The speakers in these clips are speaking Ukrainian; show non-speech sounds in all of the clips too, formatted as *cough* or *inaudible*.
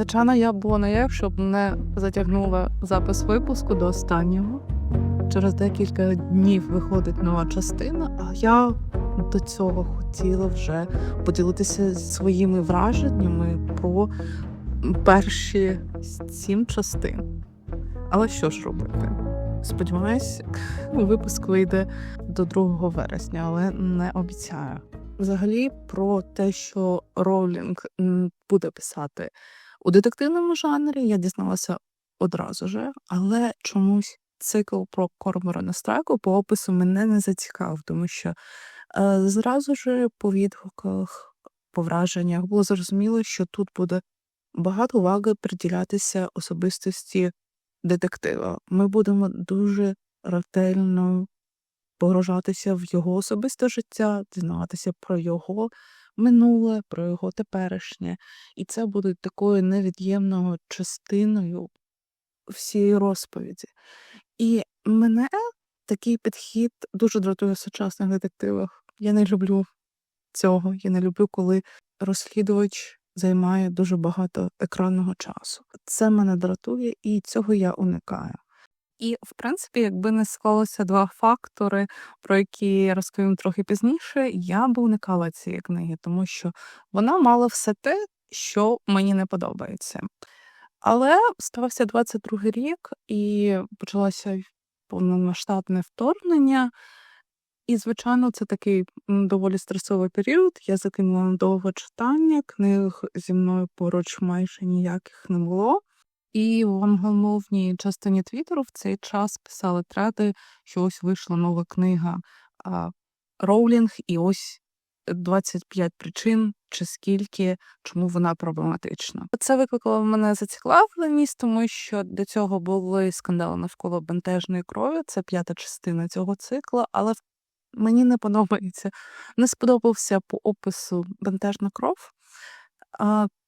Звичайно, я була на як, щоб не затягнула запис випуску до останнього. Через декілька днів виходить нова частина, а я до цього хотіла вже поділитися своїми враженнями про перші сім частин. Але що ж робити? Сподіваюсь, випуск вийде до 2 вересня, але не обіцяю. Взагалі, про те, що Роулінг буде писати у детективному жанрі, я дізналася одразу же, але чомусь цикл про Корморана Страйку по опису мене не зацікавив, тому що е, зразу ж по відгуках, по враженнях було зрозуміло, що тут буде багато уваги приділятися особистості детектива. Ми будемо дуже ретельно погружатися в його особисте життя, дізнаватися про його минуле, про його теперішнє. І це буде такою невід'ємною частиною всієї розповіді. І мене такий підхід дуже дратує в сучасних детективах. Я не люблю цього. Я не люблю, коли розслідувач займає дуже багато екранного часу. Це мене дратує, і цього я уникаю. І, в принципі, якби не склалося два фактори, про які я розповім трохи пізніше, я би уникала цієї книги, тому що вона мала все те, що мені не подобається. Але стався 22-й рік, і почалося повномасштабне вторгнення. І, звичайно, це такий доволі стресовий період. Я закинула на довго читання, книг зі мною поруч майже ніяких не було. І в англомовній частині Твіттеру в цей час писали треди, що ось вийшла нова книга Роулінг, і ось 25 причин, чи скільки, чому вона проблематична. Це викликало мене зацікавленість, тому що до цього були скандали навколо бентежної крові. Це п'ята частина цього цикла, але мені не подобається. Не сподобався по опису бентежна кров.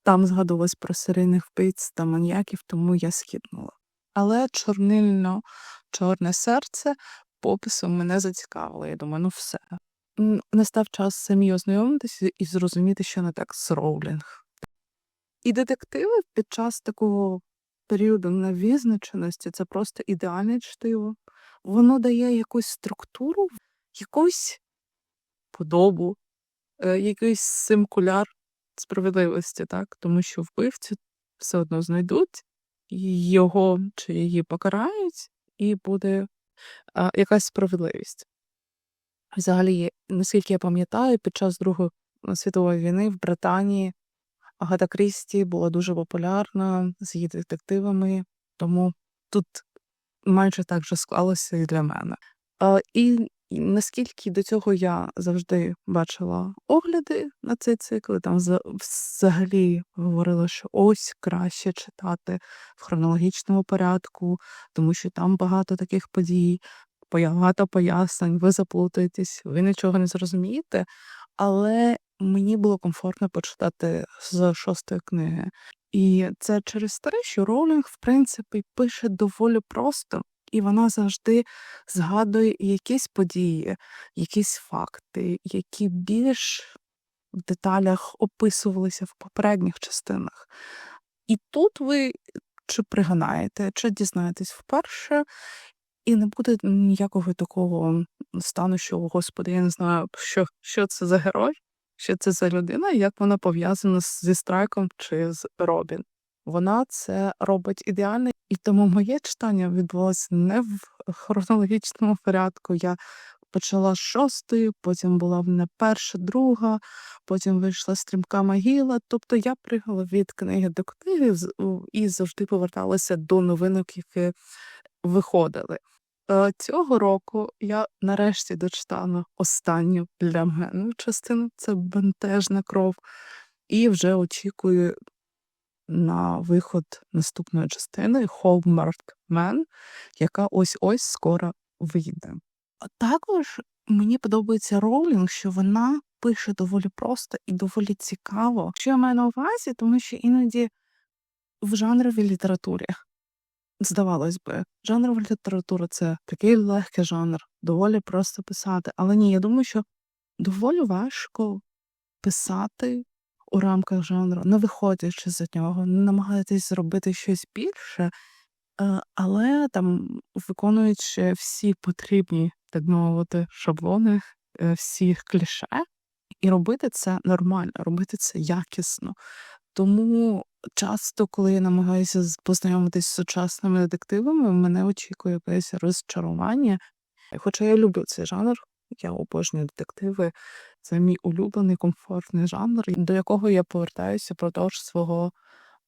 Там згадувалось про серійних вбивць та маніяків, тому я скіпнула. Але чорнильно-чорне серце по опису мене зацікавило. Я думаю, ну все. Настав час самі ознайомитися і зрозуміти, що не так з Роулінг. І детективи під час такого періоду невизначеності це просто ідеальне чтиво. Воно дає якусь структуру, якусь подобу, е, якийсь симкуляр справедливості, так? Тому що вбивцю все одно знайдуть, його чи її покарають, і буде а, якась справедливість. Взагалі, наскільки я пам'ятаю, під час Другої світової війни в Британії Агата Крісті була дуже популярна з її детективами, тому тут майже так же склалося і для мене. І наскільки до цього я завжди бачила огляди на цей цикл, там взагалі говорила, що ось краще читати в хронологічному порядку, тому що там багато таких подій, багато пояснень, ви заплутаєтесь, ви нічого не зрозумієте. Але мені було комфортно почитати з шостої книги. І це через те, що Роулінг, в принципі, пише доволі просто, і вона завжди згадує якісь події, якісь факти, які більш в деталях описувалися в попередніх частинах. І тут ви чи приганаєте, чи дізнаєтесь вперше, і не буде ніякого такого стану, що, «О, господи, я не знаю, що, що це за герой, що це за людина, як вона пов'язана зі Страйком чи з Робін. Вона це робить ідеально, і тому моє читання відбулося не в хронологічному порядку. Я почала з шостої, потім була в мене перша, друга, потім вийшла стрімка могила. Тобто я пригала від книги до книги і завжди поверталася до новинок, які виходили. Е, Цього року я нарешті дочитала останню для мене частину це бентежна кров, і вже очікую на виход наступної частини Hallmark Man, яка ось ось скоро вийде. А також мені подобається Роулінг, що вона пише доволі просто і доволі цікаво. Що я маю на увазі, тому що іноді в жанровій літературі, здавалось би, жанрова література це такий легкий жанр, доволі просто писати. Але ні, я думаю, що доволі важко писати у рамках жанру, не виходячи з нього, намагаєтесь зробити щось більше, е, але там виконуючи всі потрібні, так мовити, шаблони, е, всі кліше, і робити це нормально, робити це якісно. Тому часто, коли я намагаюся познайомитись з сучасними детективами, мене очікує якесь розчарування. Хоча я люблю цей жанр, я обожнюю детективи. Це мій улюблений комфортний жанр, до якого я повертаюся впродовж свого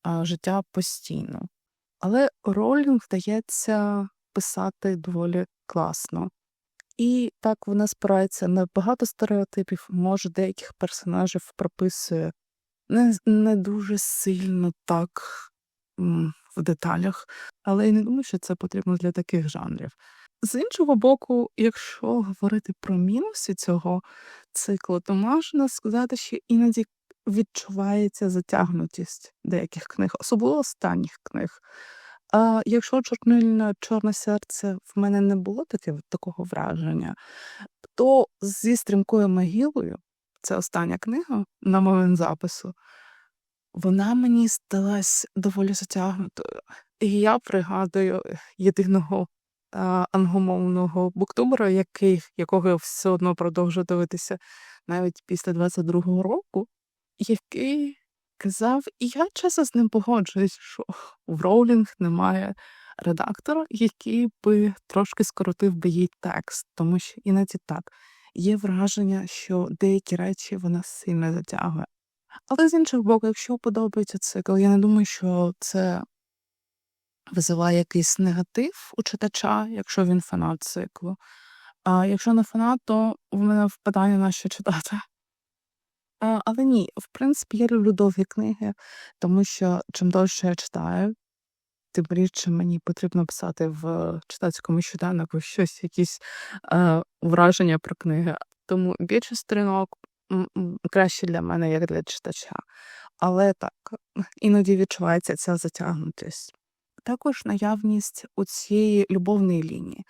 а, життя постійно. Але Ролінг вдається писати доволі класно. І так вона спирається на багато стереотипів, може, деяких персонажів прописує не, не дуже сильно так в деталях, але я не думаю, що це потрібно для таких жанрів. З іншого боку, якщо говорити про мінуси цього циклу, то можна сказати, що іноді відчувається затягнутість деяких книг, особливо останніх книг. А якщо чорнильне чорне серце в мене не було таке, такого враження, то зі стрімкою могилою, це остання книга на момент запису, вона мені здалась доволі затягнутою. І я пригадую єдиного а, англомовного буктубера, який, якого я все одно продовжую дивитися навіть після 22-го року, який казав, і я чесно з ним погоджуюсь, що в Роулінг немає редактора, який би трошки скоротив би їй текст, тому що іноді так. Є враження, що деякі речі вона сильно затягує. Але з іншого боку, якщо подобається цикл, я не думаю, що це визиває якийсь негатив у читача, якщо він фанат циклу. А якщо не фанат, то в мене впадає на що читати. А, але ні, в принципі, я люблю довгі книги, тому що чим довше я читаю, тим рідше мені потрібно писати в читацькому щоденнику щось, якісь е, враження про книги. Тому більше м, краще для мене, як для читача. Але так, іноді відчувається ця затягнутість. Також наявність у цієї любовної лінії.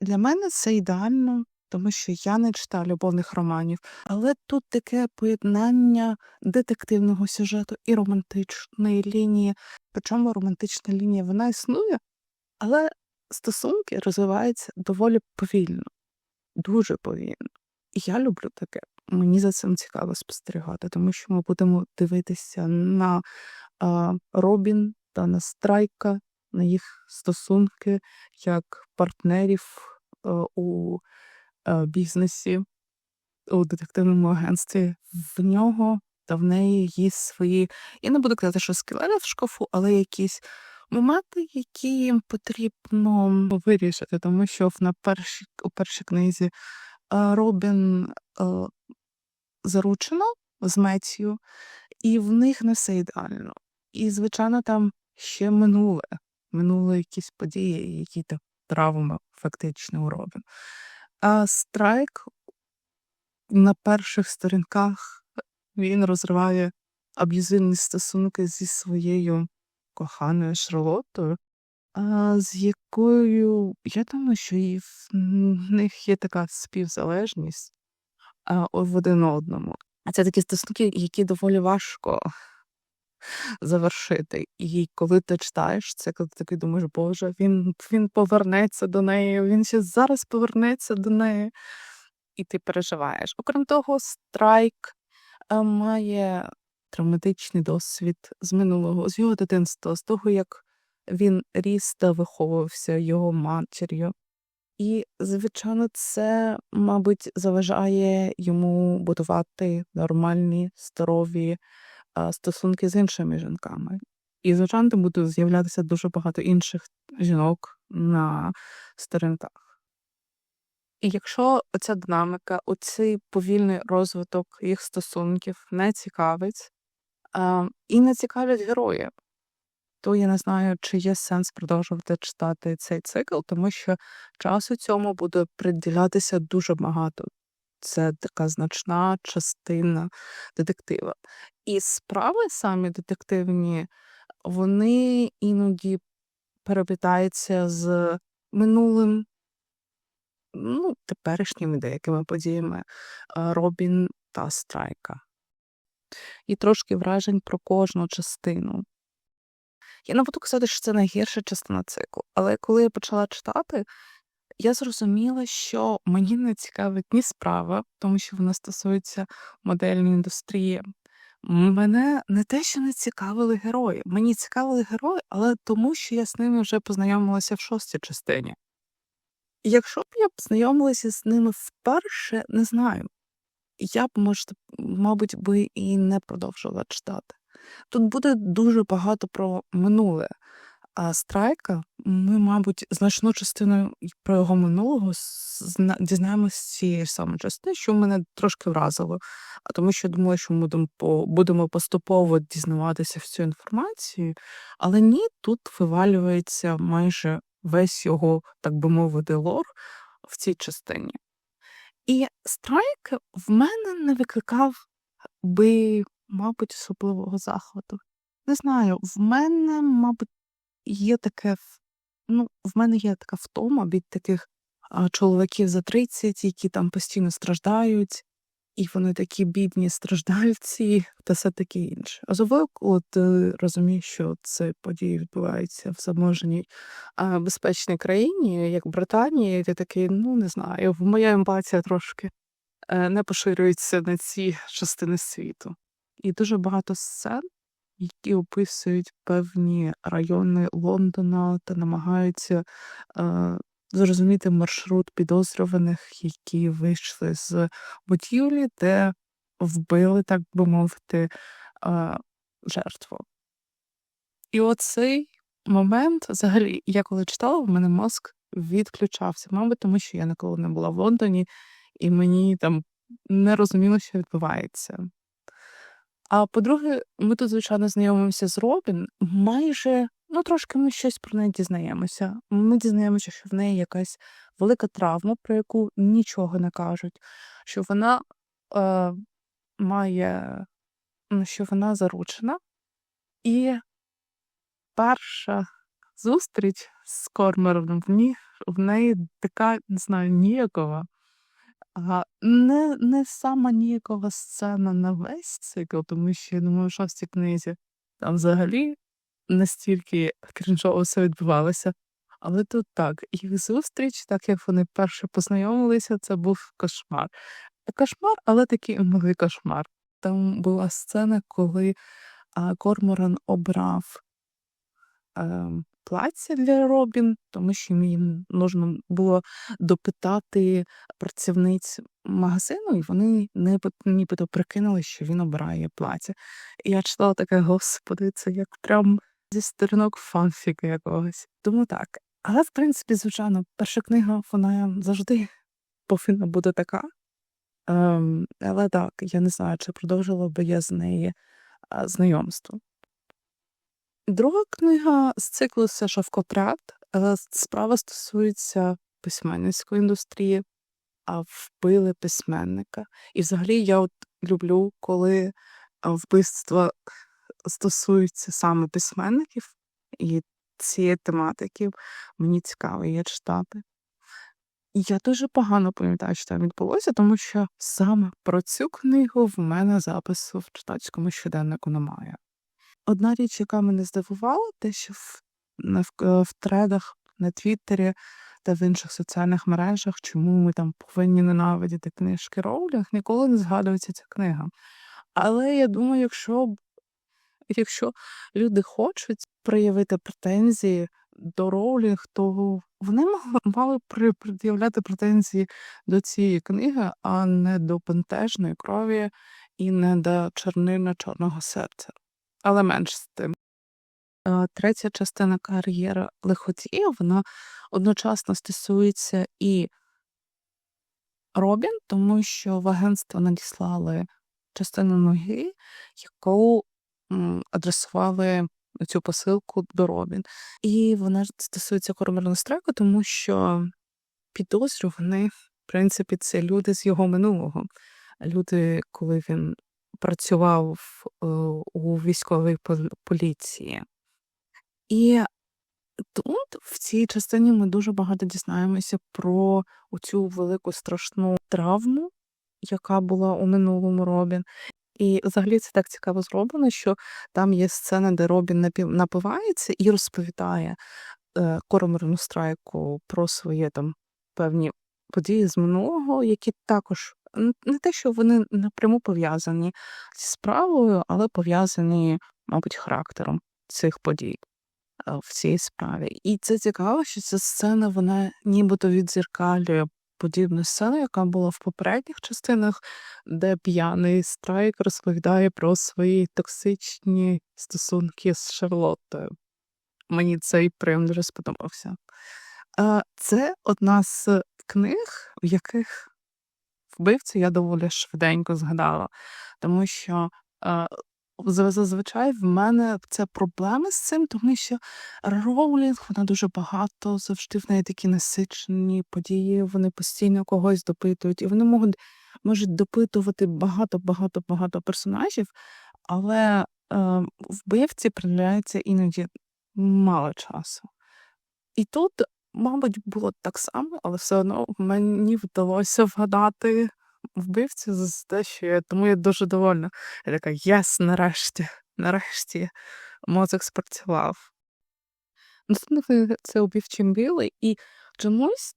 Для мене це ідеально, тому що я не читаю любовних романів, але тут таке поєднання детективного сюжету і романтичної лінії. Причому романтична лінія вона існує, але стосунки розвиваються доволі повільно, дуже повільно. І я люблю таке. Мені за цим цікаво спостерігати, тому що ми будемо дивитися на Робін та на Страйка, на їх стосунки як партнерів е, у е, бізнесі, у детективному агентстві. В нього та в неї є свої. Я не буду казати, що скелети в шкафу, але якісь моменти, які їм потрібно вирішити, тому що на першій, у першій книзі е, Робін заручено з Меттію, і в них не все ідеально. І, звичайно, там ще минуле, минули якісь події, які так травми фактично у Робін. А Страйк на перших сторінках він розриває аб'юзивні стосунки зі своєю коханою Шарлоттою, з якою я думаю, що і в них є така співзалежність в один одному. А це такі стосунки, які доволі важко завершити. І коли ти читаєш це, коли ти такий думаєш, Боже, він, він повернеться до неї, він ще зараз повернеться до неї, і ти переживаєш. Окрім того, страйк е, має травматичний досвід з минулого, з його дитинства, з того, як він ріс та виховувався його матір'ю. І, звичайно, це, мабуть, заважає йому будувати нормальні, здорові стосунки з іншими жінками. І, звичайно, буде з'являтися дуже багато інших жінок на сторінках. І якщо оця динамика, оцей повільний розвиток їх стосунків не цікавить, і не цікавлять герої, то я не знаю, чи є сенс продовжувати читати цей цикл, тому що часу цьому буде приділятися дуже багато. Це така значна частина детектива. І справи самі детективні, вони іноді переплітаються з минулим, ну, теперішніми деякими подіями Робін та Страйка. і трошки вражень про кожну частину. Я не буду казати, що це найгірша частина циклу, але коли я почала читати, я зрозуміла, що мені не цікавить ні справа, тому що вона стосується модельної індустрії. Мене не те, що не цікавили герої. Мені цікавили герої, але тому, що я з ними вже познайомилася в шостій частині. Якщо б я познайомилася з ними вперше, не знаю. Я б, може, мабуть, би і не продовжила читати. Тут буде дуже багато про минуле. Страйка, ми, мабуть, значну частину про його минулого дізнаємося з цієї ж самої частини, що мене трошки вразило. А тому що думала, що ми будемо поступово дізнаватися всю інформацію, але ні, тут вивалюється майже весь його, так би мовити, лор в цій частині. І страйк в мене не викликав би, мабуть, особливого захвату. Не знаю, в мене, мабуть, є таке, ну, в мене є така втома від таких а, чоловіків за 30, які там постійно страждають, і вони такі бідні страждальці та все таке інше. Особливо, коли ти розумієш, що це події відбуваються в заможній а, безпечній країні, як Британія, і ти такий, ну не знаю, моя емпатія трошки е, не поширюється на ці частини світу. І дуже багато сцен, які описують певні райони Лондона та намагаються е, зрозуміти маршрут підозрюваних, які вийшли з будівлі, де вбили, так би мовити, е, жертву. І оцей момент, взагалі, я коли читала, в мене мозк відключався. Мабуть, тому що я ніколи не була в Лондоні, і мені там не розуміло, що відбувається. А по-друге, ми тут, звичайно, знайомимося з Робін. Майже, ну трошки ми щось про неї дізнаємося. Ми дізнаємося, що в неї якась велика травма, про яку нічого не кажуть, що вона е, має, ну, що вона заручена, і перша зустріч з Кормером в, неї така, не знаю, ніякова. А, не, не сама ніякова сцена на весь цикл, тому що я думаю, в шостій книзі там взагалі настільки крінжово все відбувалося. Але тут так, їх зустріч, так як вони перше познайомилися, це був кошмар. Кошмар, але такий малий кошмар. Там була сцена, коли а, Корморан обрав плаття для Робін, тому що їм нужно було допитати працівниць магазину, і вони нібито, нібито прикинули, що він обирає плаття. І я читала таке, господи, це як прям зі сторінок фанфіка якогось. Тому так. Але, в принципі, звичайно, перша книга, вона завжди повинна бути така. Ем, але так, я не знаю, чи продовжила би я з неї знайомство. Друга книга з циклу це Шовкопряд, справа стосується письменницької індустрії, а вбили письменника. І взагалі я от люблю, коли а, вбивства стосуються саме письменників, і цієї тематики мені цікаво її читати. Я дуже погано пам'ятаю, що там відбулося, тому що саме про цю книгу в мене запису в читацькому щоденнику немає. Одна річ, яка мене здивувала, те, що в, в, е, в тредах на Твіттері та в інших соціальних мережах, чому ми там повинні ненавидіти книжки Роулінг, ніколи не згадується ця книга. Але я думаю, якщо, якщо люди хочуть проявити претензії до Роулінг, то вони *laughs* мали при- пред'являти претензії до цієї книги, а не до пентежної крові і не до чорнина чорного серця але менш з тим. Е, Третя частина кар'єри лиходія, вона одночасно стосується і Робін, тому що в агентство надіслали частину ноги, яку адресували цю посилку до Робін. І вона стосується коромерного страйку, тому що підозрювані, в принципі, це люди з його минулого. Люди, коли він працював е, у військовій поліції. І тут, в цій частині, ми дуже багато дізнаємося про цю велику страшну травму, яка була у минулому Робін. І взагалі це так цікаво зроблено, що там є сцена, де Робін напивається і розповідає е, Коромерну страйку про свої там певні події з минулого, які також не те, що вони напряму пов'язані зі справою, але пов'язані, мабуть, характером цих подій е, в цій справі. І це цікаво, що ця сцена вона нібито відзеркалює подібну сцену, яка була в попередніх частинах, де п'яний страйк розповідає про свої токсичні стосунки з Шарлоттою. Мені цей прям дуже сподобався. Е, Це одна з книг, в яких вбивцю я доволі швиденько згадала, тому що е, зазвичай в мене це проблеми з цим, тому що Роулінг, вона дуже багато, завжди в неї такі насичені події, вони постійно когось допитують, і вони можуть, можуть допитувати багато, багато, багато персонажів, але е, вбивці приділяється іноді мало часу. І тут, мабуть, було так само, але все одно мені вдалося вгадати вбивцю з те, що я тому я дуже довольна. Я така єс, нарешті, нарешті мозок спрацював. Наступна книга це убивчим білий, і чомусь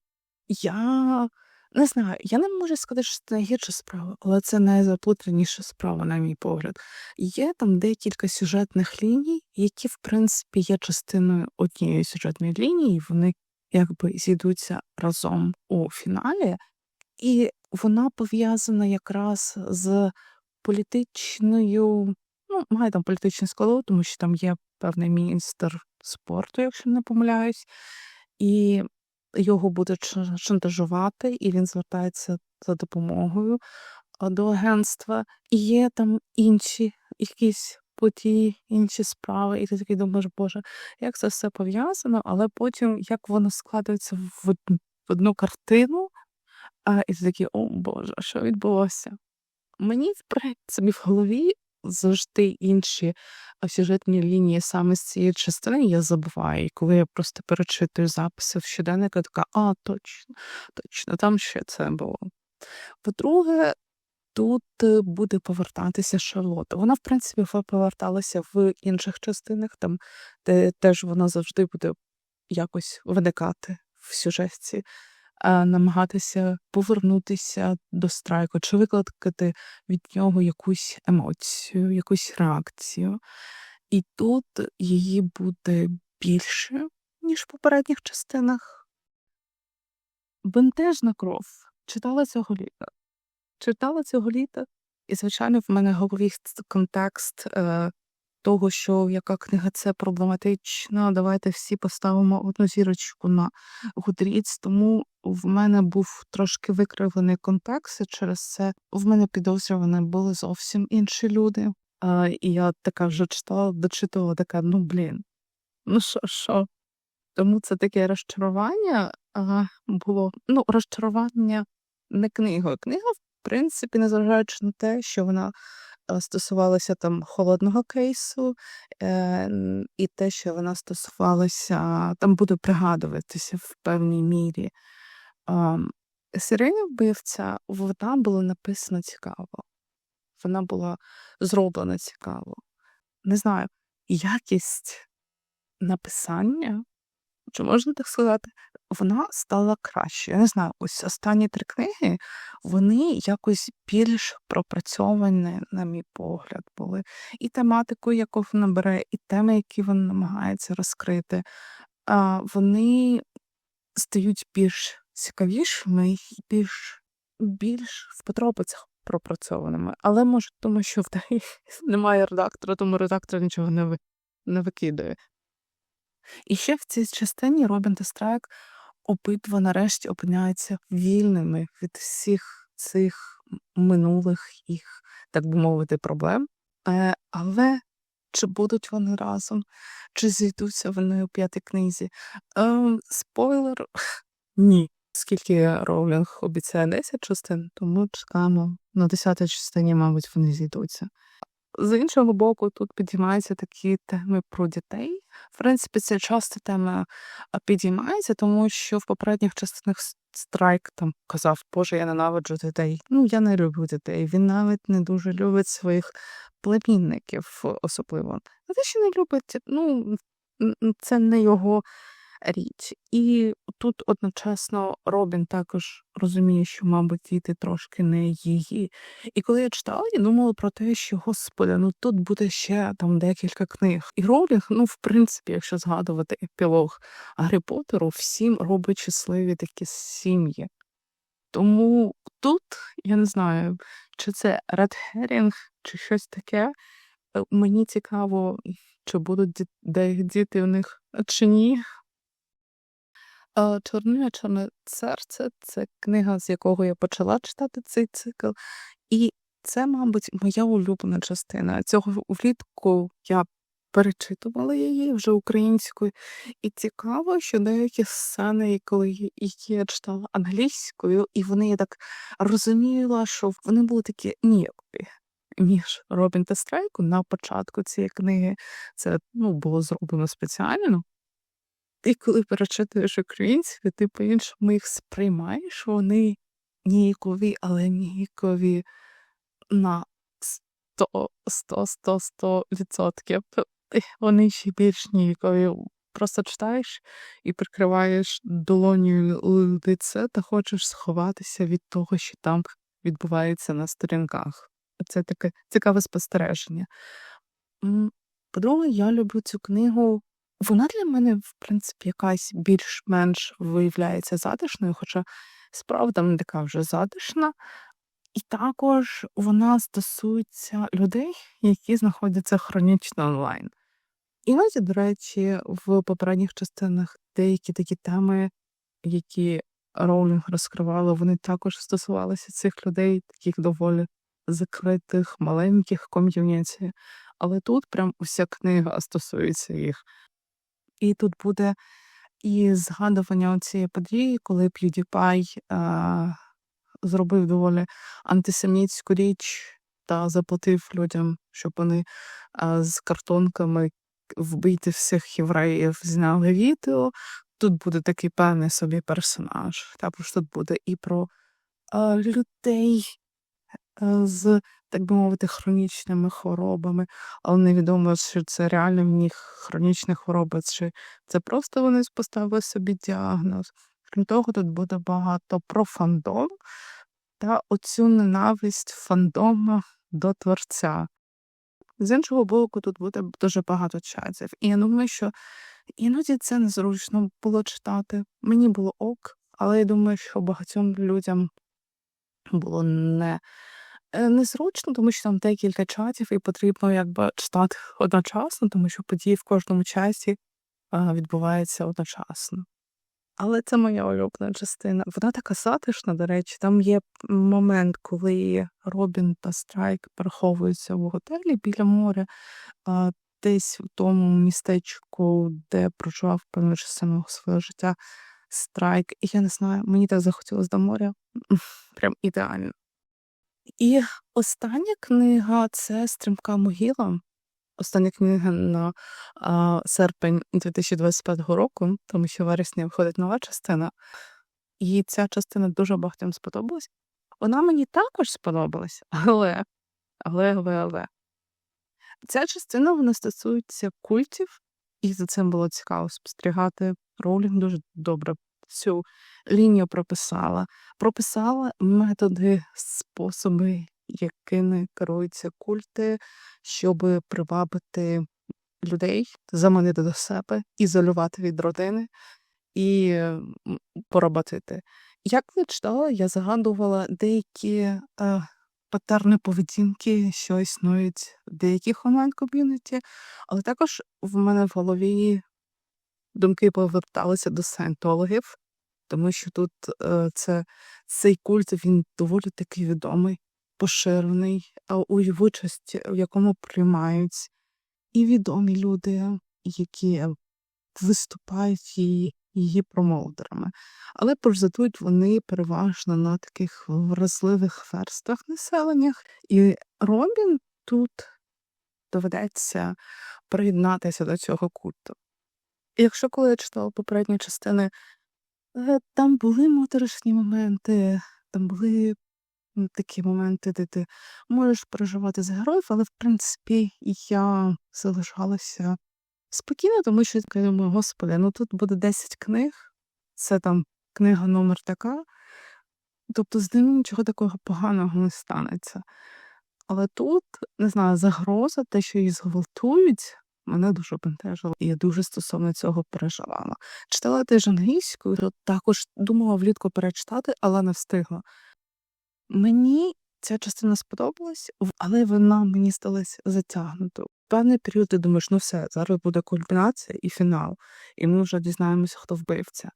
я не знаю, я не можу сказати, що це найгірша справа, але це найзаплутаніша справа, на мій погляд. Є там декілька сюжетних ліній, які, в принципі, є частиною однієї сюжетної лінії, вони якби зійдуться разом у фіналі, і вона пов'язана якраз з політичною, ну, має там політичний складу, тому що там є певний міністр спорту, якщо не помиляюсь, і його буде ша- шантажувати, і він звертається за допомогою до агентства. І є там інші якісь події, інші справи, і ти такий думаєш, боже, як це все пов'язано, але потім як воно складається в одну картину, а, і ти такий, о Боже, що відбулося? Мені, в принципі, в голові завжди інші сюжетні лінії саме з цієї частини я забуваю. І коли я просто перечитую записи в щоденник, я така, а, точно, точно, там ще це було. По-друге, тут е, буде повертатися Шарлота. Вона, в принципі, поверталася в інших частинах, там, де теж вона завжди буде якось виникати в сюжеті, а намагатися повернутися до страйку, чи викликати від нього якусь емоцію, якусь реакцію. І тут її буде більше, ніж в попередніх частинах. Бентежна кров читала цього літа. Читала цього літа, і, звичайно, в мене в голові ц- контекст е, того, що яка книга це проблематична. Давайте всі поставимо одну зірочку на Goodreads, тому в мене був трошки викривлений контекст, і через це в мене підозрювані були зовсім інші люди. Е, і я така вже читала, дочитувала, така, ну блін, ну що, що? Тому це таке розчарування а, було. Ну, розчарування не книгою. Книга, в принципі, незважаючи на те, що вона е, стосувалася там холодного кейсу, е, і те, що вона стосувалася, там буде пригадуватися в певній мірі. Серійна вбивця, вона була написана цікаво. Вона була зроблена цікаво. Не знаю, якість написання чи можна так сказати, вона стала краще. Я не знаю, ось останні три книги, вони якось більш пропрацьовані, на мій погляд, були. І тематику, яку вона бере, і теми, які вона намагається розкрити, вони стають більш цікавішими і більш, більш в подробицях пропрацьованими. Але може, тому що в неї *laughs* немає редактора, тому редактор нічого не, ви, не викидає. І ще в цій частині Робін та Страйк обидва нарешті опиняються вільними від всіх цих минулих їх, так би мовити, проблем. Е, але чи будуть вони разом, чи зійдуться вони у п'ятій книзі? Е, спойлер *laughs* ні. Скільки Роулінг обіцяє 10 частин, тому чекаємо на 10 частині, мабуть, вони зійдуться. З іншого боку, тут підіймаються такі теми про дітей. В принципі, це часто тема підіймається, тому що в попередніх частинах Страйк там казав, Боже, я ненавиджу дітей. Ну, я не люблю дітей. Він навіть не дуже любить своїх племінників, особливо. А те, що не любить, ну це не його річ. І тут одночасно Робін також розуміє, що, мабуть, діти трошки не її. І коли я читала, я думала про те, що господи, ну тут буде ще там декілька книг. І Роулінг, ну, в принципі, якщо згадувати епілог Гаррі Поттеру, всім робить щасливі такі сім'ї. Тому тут я не знаю, чи це Ред Херінг, чи щось таке. Е, Мені цікаво, чи будуть діти в них чи ні. Е, Чорне чорне серце це книга, з якого я почала читати цей цикл. І це, мабуть, моя улюблена частина. Цього влітку я перечитувала її вже українською. І цікаво, що деякі сцени, коли які я читала англійською, і вони я так розуміла, що вони були такі ніякові. Між Робін та Страйку на початку цієї книги це ну, було зроблено спеціально. І коли перечитуєш українською, ти по-іншому їх сприймаєш, вони ніякові, але ніякові на 100, 100, 100, 100 відсотків. Вони ще більш ніякові. Просто читаєш і прикриваєш долонію лице та хочеш сховатися від того, що там відбувається на сторінках. Це таке цікаве спостереження. По-друге, я люблю цю книгу. Вона для мене, в принципі, якась більш-менш виявляється затишною, хоча справда не така вже затишна. І також вона стосується людей, які знаходяться хронічно онлайн. Іноді, до речі, в попередніх частинах деякі такі теми, які Роулінг розкривала, вони також стосувалися цих людей, таких доволі закритих, маленьких ком'юніті. Але тут прям уся книга стосується їх. І тут буде і згадування цієї події, коли PewDiePie е, зробив доволі антисемітську річ та заплатив людям, щоб вони е, з картонками вбити всіх євреїв зняли відео. Тут буде такий певний собі персонаж. Також тут буде і про е, людей е, з, так би мовити, хронічними хворобами, але невідомо, чи це реально в них хронічні хвороби, чи це просто вони поставили собі діагноз. Крім того, тут буде багато про фандом та оцю ненависть фандома до творця. З іншого боку, тут буде дуже багато чатів. І я думаю, що іноді це незручно було читати. Мені було ок, але я думаю, що багатьом людям було не, незручно, тому що там декілька чатів, і потрібно якби читати одночасно, тому що події в кожному часі відбуваються одночасно. Але це моя улюблена частина. Вона така затишна, до речі. Там є момент, коли Робін та Страйк переховуються в готелі біля моря, десь в тому містечку, де проживав певну частину свого життя Страйк. І я не знаю, мені так захотілося до моря. Прям ідеально. І остання книга це Стрімка могила. Остання книга на а, серпень 2025 року, тому що в вересні виходить нова частина. І ця частина дуже багатьом сподобалась. Вона мені також сподобалась, *laughs* але, але, але, але. Ця частина вона стосується культів, і за цим було цікаво спостерігати. Роулінг дуже добре цю лінію прописала. Прописала методи, способи, якими керуються культи, щоб привабити людей, заманити до себе, ізолювати від родини і поработити. Як я читала, я згадувала деякі е, патерни поведінки, що існують в деяких онлайн-ком'юніті, але також в мене в голові думки поверталися до саєнтологів, тому що тут е, це, цей культ він доволі такий відомий, поширений, а у його участі, в якому приймають і відомі люди, які виступають її, її промоутерами. Але прозадують вони переважно на таких вразливих верствах населення. І Робін тут доведеться приєднатися до цього культу. Якщо коли я читала попередні частини Е, Там були моторошні моменти, там були такі моменти, де ти можеш переживати за героїв, але в принципі я залишалася спокійно, тому що я думаю, господи, ну тут буде 10 книг, це там книга номер така, тобто з ним нічого такого поганого не станеться. Але тут, не знаю, загроза, те, що її зґвалтують, мене дуже бентежило, і я дуже стосовно цього переживала. Читала теж англійською, то також думала влітку перечитати, але не встигла. Мені ця частина сподобалась, але вона мені здалась затягнутою. Певний період ти думаєш, ну все, зараз буде кульмінація і фінал, і ми вже дізнаємося, хто вбивця.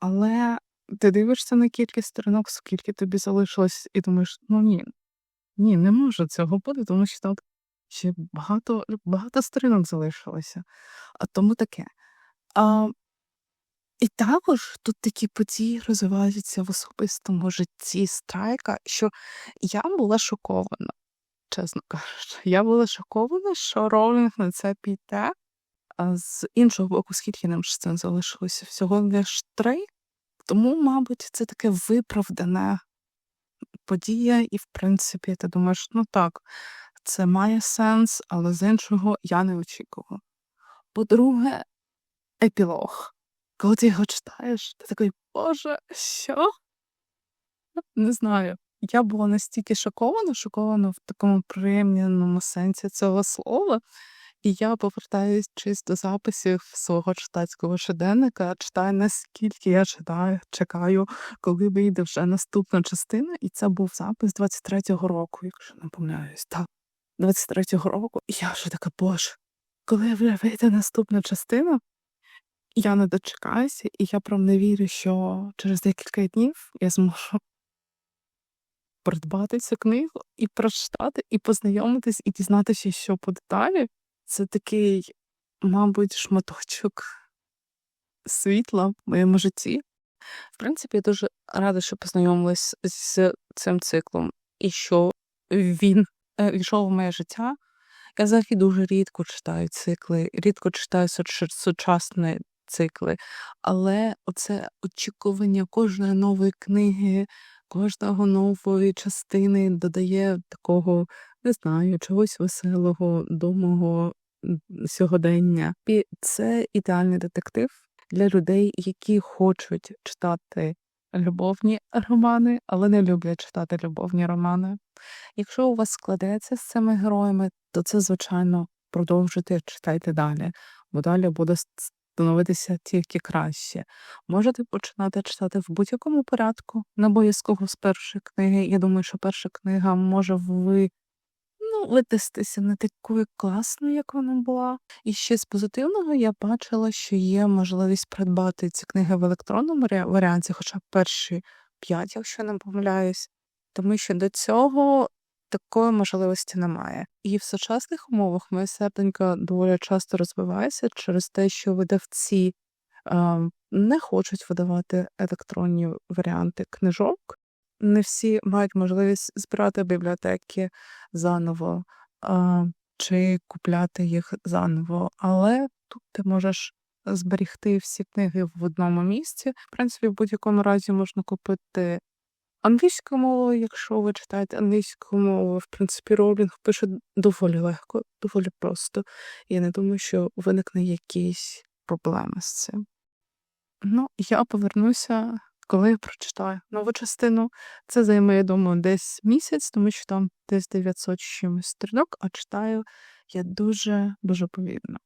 Але ти дивишся на кількість сторінок, скільки тобі залишилось, і думаєш, ну ні, ні, не може цього бути, тому що там ще багато, багато сторінок залишилося. А тому таке. А, і також тут такі події розвиваються в особистому житті страйка, що я була шокована, чесно кажучи. Я була шокована, що Роулінг на це піде. А з іншого боку, скільки нам частин залишилося? Всього лиш три. Тому, мабуть, це таке виправдане подія, і, в принципі, ти думаєш, ну так, це має сенс, але з іншого я не очікувала. По-друге, епілог. Коли ти його читаєш, ти такий, Боже, що? Не знаю. Я була настільки шокована, шокована в такому приємному сенсі цього слова. І я повертаючись до записів свого читацького щоденника, читаю наскільки я читаю, чекаю, коли вийде вже наступна частина, і це був запис 23-го року, якщо не помиляюсь. Так, 23-го року. І я вже така, боже, коли вже вийде наступна частина, я не дочекаюся, і я прям не вірю, що через декілька днів я зможу придбати цю книгу і прочитати, і познайомитись, і дізнатися, що по деталі. Це такий, мабуть, шматочок світла в моєму житті. В принципі, я дуже рада, що познайомилась з цим циклом, і що він війшов в моє життя. Я взагалі дуже рідко читаю цикли, рідко читаю сучасні цикли, але оце очікування кожної нової книги, кожного нової частини додає такого, не знаю, чогось веселого до мого м, сьогодення. І це ідеальний детектив для людей, які хочуть читати любовні романи, але не люблять читати любовні романи. Якщо у вас складеться з цими героями, то це, звичайно, продовжуйте читайте далі, бо далі буде становитися тільки краще. Можете починати читати в будь-якому порядку, не обов'язково з першої книги. Я думаю, що перша книга може ви ну, витестися не такою класною, як вона була. І ще з позитивного я бачила, що є можливість придбати ці книги в електронному варіанті, хоча б перші п'ять, якщо не помиляюсь, тому що до цього такої можливості немає. І в сучасних умовах моє серденько доволі часто розвивається через те, що видавці е, не хочуть видавати електронні варіанти книжок. Не всі мають можливість збирати бібліотеки заново а, чи купляти їх заново. Але тут ти можеш зберігти всі книги в одному місці. В принципі, в будь-якому разі можна купити англійською мовою, якщо ви читаєте англійською мовою. В принципі, Роулінг пише доволі легко, доволі просто. Я не думаю, що виникне якісь проблеми з цим. Ну, я повернуся, коли я прочитаю нову частину. Це займе, я думаю, десь місяць, тому що там десь 900 з чимось сторінок, а читаю я дуже дуже повільно.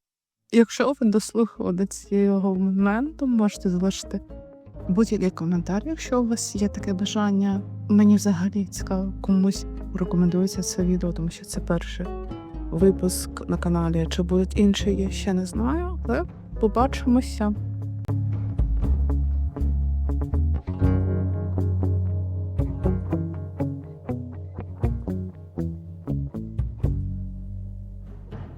Якщо ви дослухали до цього моменту, можете залишити будь-який коментар, якщо у вас є таке бажання. Мені взагалі цікаво, комусь рекомендується це відео, тому що це перший випуск на каналі. Чи будуть інші, я ще не знаю, але побачимося.